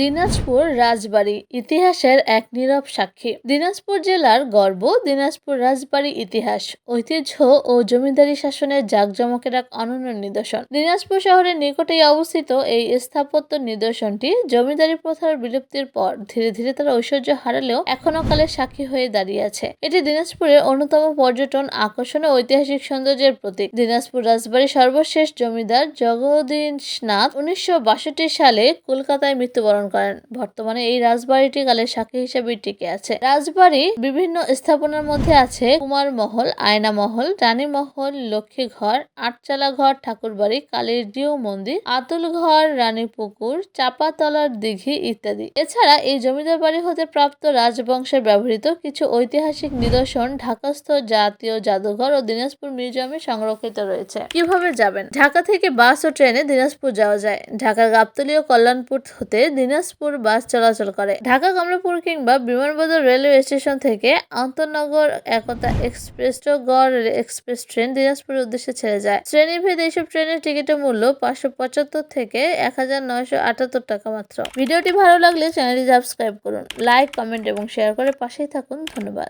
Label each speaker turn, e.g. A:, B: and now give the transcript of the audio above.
A: দিনাজপুর রাজবাড়ি ইতিহাসের এক নীরব সাক্ষী। দিনাজপুর জেলার গর্ব, দিনাজপুর রাজবাড়ি ইতিহাস, ঐতিহ্য ও জমিদারি শাসনের জাঁকজমকের এক অনন্য নিদর্শন। দিনাজপুর শহরের নিকটেই অবস্থিত এই স্থাপত্য নিদর্শনটি জমিদারি প্রথার বিলুপ্তির পর ধীরে ধীরে তার ঐশ্বর্য হারালেও এখনও কালের সাক্ষী হয়ে দাঁড়িয়ে আছে। এটি দিনাজপুরের অন্যতম পর্যটন আকর্ষণ ঐতিহাসিক সৌন্দর্যের প্রতীক। দিনাজপুর রাজবাড়ির সর্বশেষ জমিদার জগদীশনাথ উনিশশো বাষট্টি সালে কলকাতায় মৃত্যুবরণ করেন। বর্তমানে এই রাজবাড়িটি কালের সাক্ষী হিসেবে টিকে আছে। রাজবাড়ি বিভিন্ন স্থাপনার মধ্যে আছে কুমার মহল, আয়না মহল, রানী মহল, লক্ষ্মী ঘর, আটচালা ঘর, ঠাকুরবাড়ি, কালীর জিউ মন্দির, আতুল ঘর, রানী পুকুর, চাপাতলার দিঘি ইত্যাদি। এছাড়া এই জমিদার বাড়ি হতে প্রাপ্ত রাজবংশের ব্যবহৃত কিছু ঐতিহাসিক নিদর্শন, ঢাকাস্থ, জাতীয় জাদুঘর ও দিনাজপুর মিউজিয়ামে সংরক্ষিত রয়েছে। কীভাবে যাবেন? ঢাকা থেকে বাস ও ট্রেনে দিনাজপুর যাওয়া যায়। ঢাকার গাবতলী ও কল্যাণপুর হতে দিনাজপুর বাস চলাচল করে। ঢাকা, কমলাপুর কিংবা বিমানবন্দর রেলওয়ে স্টেশন থেকে আন্তনগর একতা এক্সপ্রেস গড় এক্সপ্রেস ট্রেন দিনাজপুরের উদ্দেশ্যে ছেড়ে যায়। শ্রেণীভেদ এইসব ট্রেনের টিকিটের মূল্য পাঁচশো পঁচাত্তর থেকে এক হাজার নয়শো আটাত্তর টাকা মাত্র। ভিডিওটি ভালো লাগলে চ্যানেলটি সাবস্ক্রাইব করুন, লাইক, কমেন্ট এবং শেয়ার করে পাশেই থাকুন। ধন্যবাদ।